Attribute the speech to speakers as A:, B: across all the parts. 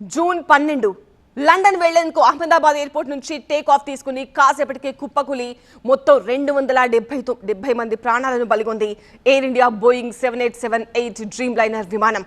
A: June పన్నెండు. London వెళ్ళేందుకు Ahmedabad airport నుంచి టేక్ ఆఫ్ తీసుకుని కాసేపటికే కుప్పకులి మొత్తం రెండు వందల డెబ్బై డెబ్బై మంది ప్రాణాలను బలిగొంది Air India Boeing seven eight seven eight Dreamliner విమానం.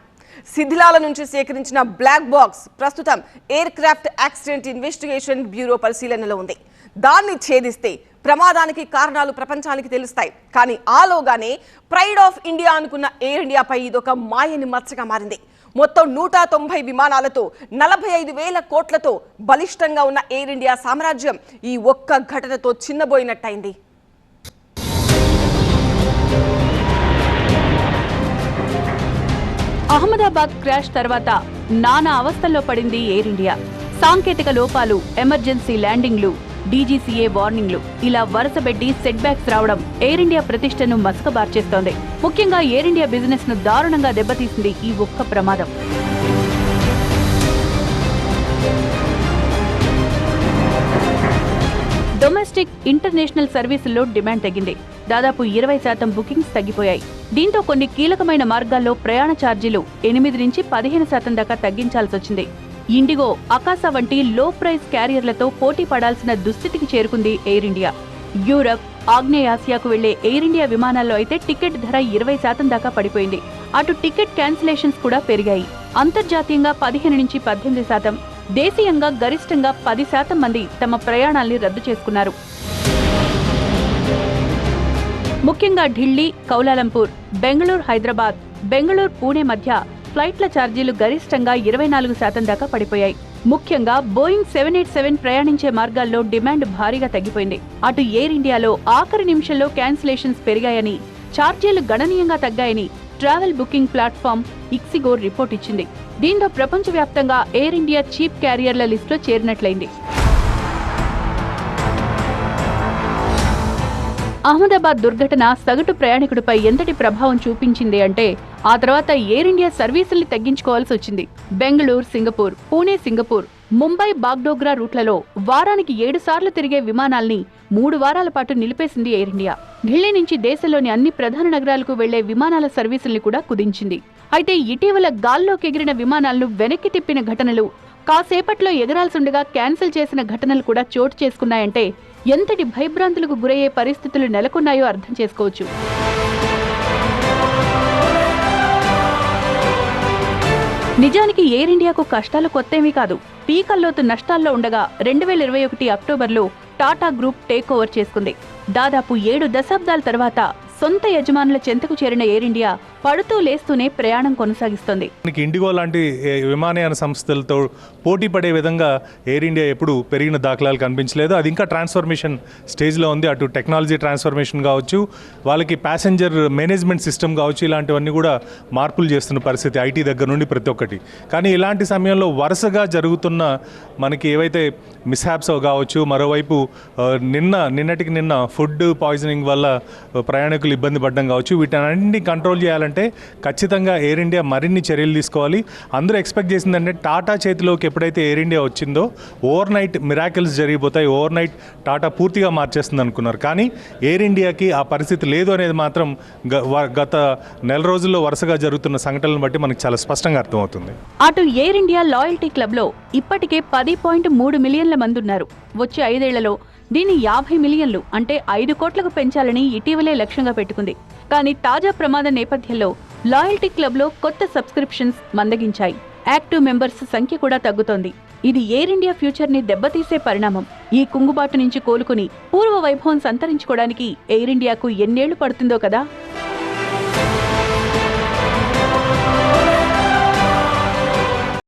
A: శిథిలాల నుంచి సేకరించిన బ్లాక్ బాక్స్ ప్రస్తుతం aircraft accident investigation bureau పరిశీలనలో ఉంది. దాన్ని ఛేదిస్తే ప్రమాదానికి కారణాలు ప్రపంచానికి తెలుస్తాయి. కానీ ఆలోగానే ప్రైడ్ ఆఫ్ ఇండియా అనుకున్న ఎయిర్ ఇండియాపై ఇదొక మాయని మచ్చగా మారింది. మొత్తం నూట తొంభై విమానాలతో నలభై ఐదు వేల కోట్లతో బలిష్టంగా ఉన్న ఎయిర్ ఇండియా సామ్రాజ్యం ఈ ఒక్క ఘటనతో చిన్నబోయినట్టయింది.
B: అహ్మదాబాద్ క్రాష్ తర్వాత నానా అవస్థల్లో పడింది ఎయిర్ ఇండియా. సాంకేతిక లోపాలు ఎమర్జెన్సీ ల్యాండింగ్లు డీజీసీఏ వార్నింగ్లు. ఇలా వరుసబెట్టి సెట్ బ్యాక్స్ రావడం ఎయిర్ ఇండియా ప్రతిష్టను మసకబార్చేస్తోంది. ముఖ్యంగా ఎయిర్ ఇండియా బిజినెస్ను దారుణంగా దెబ్బతీసింది ఈ ఒక్క ప్రమాదం. డొమెస్టిక్ ఇంటర్నేషనల్ సర్వీసుల్లో డిమాండ్ తగ్గింది. దాదాపు ఇరవై శాతం బుకింగ్స్ తగ్గిపోయాయి. దీంతో కొన్ని కీలకమైన మార్గాల్లో ప్రయాణ ఛార్జీలు ఎనిమిది నుంచి పదిహేను శాతం దాకా తగ్గించాల్సి వచ్చింది ఇండిగో అకాసా వంటి లో ప్రైస్ క్యారియర్లతో పోటీ పడాల్సిన దుస్థితికి చేరుకుంది ఎయిర్ ఇండియా యూరప్ ఆగ్నేయాసియాకు వెళ్ళే ఎయిర్ ఇండియా విమానాల్లో అయితే టికెట్ ధర ఇరవై శాతం దాకా పడిపోయింది. అటు టికెట్ క్యాన్సిలేషన్స్ కూడా పెరిగాయి. అంతర్జాతీయంగా పదిహేను నుంచి పద్దెనిమిది శాతం దేశీయంగా గరిష్టంగా పది శాతం మంది తమ ప్రయాణాల్ని రద్దు చేసుకున్నారు. ముఖ్యంగా ఢిల్లీ కౌలాలంపూర్ బెంగళూరు హైదరాబాద్ బెంగళూరు పూణే మధ్య ఫ్లైట్ల ఛార్జీలు గరిష్టంగా ఇరవై నాలుగు శాతం దాకా పడిపోయాయి. ముఖ్యంగా బోయింగ్ సెవెన్ ఎయిట్ సెవెన్ ప్రయాణించే మార్గాల్లో డిమాండ్ భారీగా తగ్గిపోయింది. అటు ఎయిర్ ఇండియాలో ఆఖరి నిమిషంలో క్యాన్సిలేషన్స్ పెరిగాయని ఛార్జీలు గణనీయంగా తగ్గాయని travel booking platform ixigo report ఇచ్చింది. దీంతో ప్రపంచవ్యాప్తంగా ఎయిర్ ఇండియా చీప్ క్యారియర్ల లిస్టులో చేరినట్లయింది. అహ్మదాబాద్ దుర్ఘటన సగటు ప్రయాణికుడిపై ఎంతటి ప్రభావం చూపించింది అంటే ఆ తర్వాత ఎయిర్ ఇండియా సర్వీసుల్ని తగ్గించుకోవాల్సి వచ్చింది. బెంగళూరు సింగపూర్ పూణే సింగపూర్ ముంబై బాగ్డోగ్రా రూట్లలో వారానికి ఏడు సార్లు తిరిగే విమానాల్ని మూడు వారాల పాటు నిలిపేసింది ఎయిర్ ఇండియా. ఢిల్లీ నుంచి దేశంలోని అన్ని ప్రధాన నగరాలకు వెళ్ళే విమానాల సర్వీసుల్ని కూడా కుదించింది. అయితే ఇటీవల గాల్లోకి ఎగిరిన విమానాలను వెనక్కి తిప్పిన ఘటనలు కాసేపట్లో ఎగరాల్సుండగా క్యాన్సిల్ చేసిన ఘటనలు కూడా చోటు చేసుకున్నాయంటే ఎంతటి భయభ్రాంతులకు గురయ్యే పరిస్థితులు నెలకొన్నాయో అర్థం చేసుకోవచ్చు. నిజానికి ఎయిర్ ఇండియాకు కష్టాలు కొత్తేమీ కాదు. పీకల్లోతు నష్టాల్లో ఉండగా రెండు వేల ఇరవై ఒకటి అక్టోబర్లో టాటా గ్రూప్ టేక్ ఓవర్ చేసుకుంది. దాదాపు ఏడు దశాబ్దాల తర్వాత సొంత యజమానుల చెంతకు చేరిన ఎయిర్ ఇండియా పడుతూ లేస్తూనే ప్రయాణం కొనసాగిస్తోంది.
C: మనకి ఇండిగో లాంటి విమానయాన సంస్థలతో పోటీ పడే విధంగా ఎయిర్ ఇండియా ఎప్పుడు పెరిగిన దాఖలాలు కనిపించలేదు. అది ఇంకా ట్రాన్స్ఫర్మేషన్ స్టేజ్లో ఉంది. అటు టెక్నాలజీ ట్రాన్స్ఫర్మేషన్ కావచ్చు వాళ్ళకి ప్యాసింజర్ మేనేజ్మెంట్ సిస్టమ్ కావచ్చు ఇలాంటివన్నీ కూడా మార్పులు చేస్తున్న పరిస్థితి ఐటీ దగ్గర నుండి ప్రతి ఒక్కటి. కానీ ఇలాంటి సమయంలో వరుసగా జరుగుతున్న మనకి ఏవైతే మిస్హాప్స్ కావచ్చు మరోవైపు నిన్న నిన్నటికి నిన్న ఫుడ్ పాయిజనింగ్ వల్ల ప్రయాణికులు ఇబ్బంది పడడం కావచ్చు. వీటన్నింటినీ కంట్రోల్ చేయాలంటే ఖచ్చితంగా ఎయిర్ ఇండియా మరిన్ని చర్యలు తీసుకోవాలి. అందరూ ఎక్స్పెక్ట్ చేసిందంటే టాటా చేతిలోకి ఎప్పుడైతే ఎయిర్ ఇండియా వచ్చిందో ఓవర్ నైట్ మిరాకిల్స్ జరిగిపోతాయి. ఓవర్ నైట్ టాటా పూర్తిగా మార్చేస్తుంది అనుకున్నారు. కానీ ఎయిర్ ఇండియాకి ఆ పరిస్థితి లేదు అనేది మాత్రం గ- గత నెల రోజుల్లో వరుసగా జరుగుతున్న సంఘటనలను బట్టి మనకు చాలా స్పష్టంగా అర్థమవుతుంది.
B: అటు ఎయిర్ ఇండియా లాయల్టీ క్లబ్లో ఇప్పటికే పది పాయింట్ మూడు మిలియన్ల మంది ఉన్నారు. వచ్చే ఐదేళ్ళలో దీన్ని యాభై మిలియన్లు అంటే ఐదు కోట్లకు పెంచాలని ఇటీవలే లక్ష్యంగా పెట్టుకుంది. కానీ తాజా ప్రమాద నేపథ్యంలో లాయల్టీ క్లబ్లో కొత్త సబ్స్క్రిప్షన్స్ మందగించాయి. యాక్టివ్ మెంబర్స్ సంఖ్య కూడా తగ్గుతోంది. ఇది ఎయిర్ ఇండియా ఫ్యూచర్ని దెబ్బతీసే పరిణామం. ఈ కుంగుబాటు నుంచి కోలుకుని పూర్వ వైభవం సంతరించుకోవడానికి ఎయిర్ ఇండియాకు ఎన్నేళ్ళు పడుతుందో కదా?